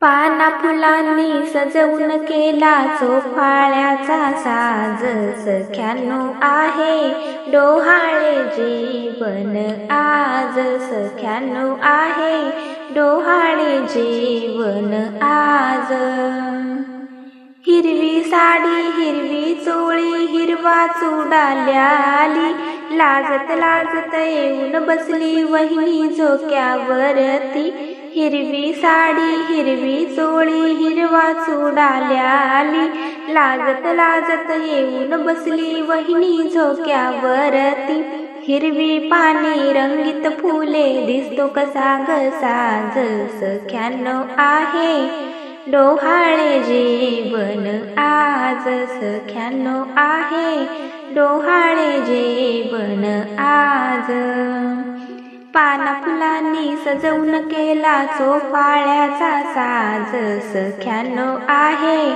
पाना फुलांनी सजवून केला चोफाळ्याचा साज सख्यानो आहे. डोहाळे जीवन आज सख्यानो आहे. डोहाळे जीवन आज. हिरवी साडी हिरवी चोळी हिरवा चुडाल्याली लाजत लाजत येऊन बसली वहिनी झोक्यावरती. हिरवी साडी हिरवी चोळी हिरवा चुडाल्याली लाजत लाजत येऊन बसली वहिनी झोक्यावरती. हिरवी पाने रंगीत फुले दिसतो कसा ग साज सख्यानो आहे. डोहाळे जेवण आज सख्यानो आहे. डोहाळे जेवण आज पाना फुलांनी सजवून केला चोफाळ्याचा साज सख्यानो आहे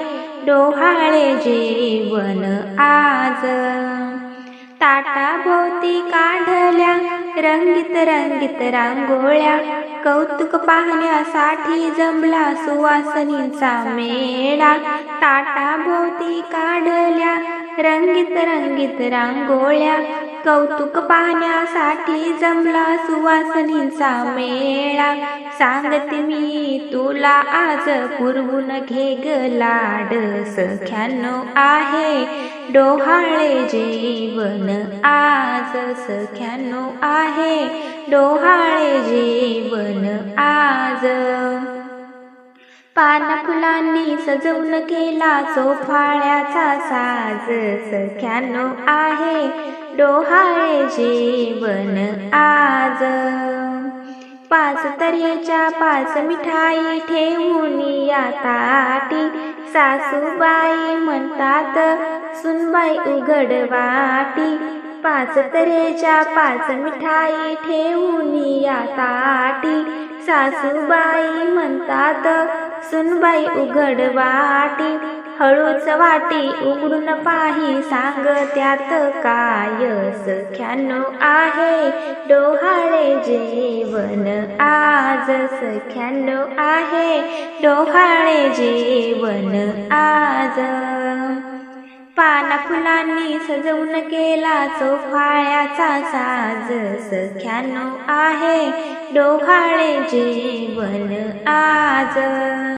डोहाळे जेवण आज. ताटाभोवती काढल्या रंगीत रंगीत रांगोळ्या कौतुक पाहण्यासाठी जमला सुवासनीचा मेळा. ताटाभोवती काढल्या रंगीत रंगीत रांगोळ्या कौतुक पाहण्यासाठी जमला सुवासनीचा मेळा. सांगते मी तुला आज पुरवून घे ग लाड सख्यानो आहे. डोहाळे जीवन आज सख्यानो आहे. डोहाळे जीवन आज पान फुलांनी सजवून केला चोफाळ्याचा साज. सख्यानो आहे डोहाळे जीवन आज. पाच तऱ्हेच्या पाच मिठाई ठेवून या ताटी सासूबाई म्हणतात सुनबाई उघड वाटी. पाच तऱ्हेच्या पाच मिठाई ठेवून या ताटी सासूबाई म्हणतात सुनबाई उघड वाटी हळूच वाटी उघडून पाही सांग त्यात काय सख्यानो आहे? डोहाळे जेवण आज सख्यानो आहे. डोहाळे जेवण आज. पाना फुलांनी सजवून केला चोफाळ्याचा साज सख्यानो आहे. डोहाळे जेवण आज.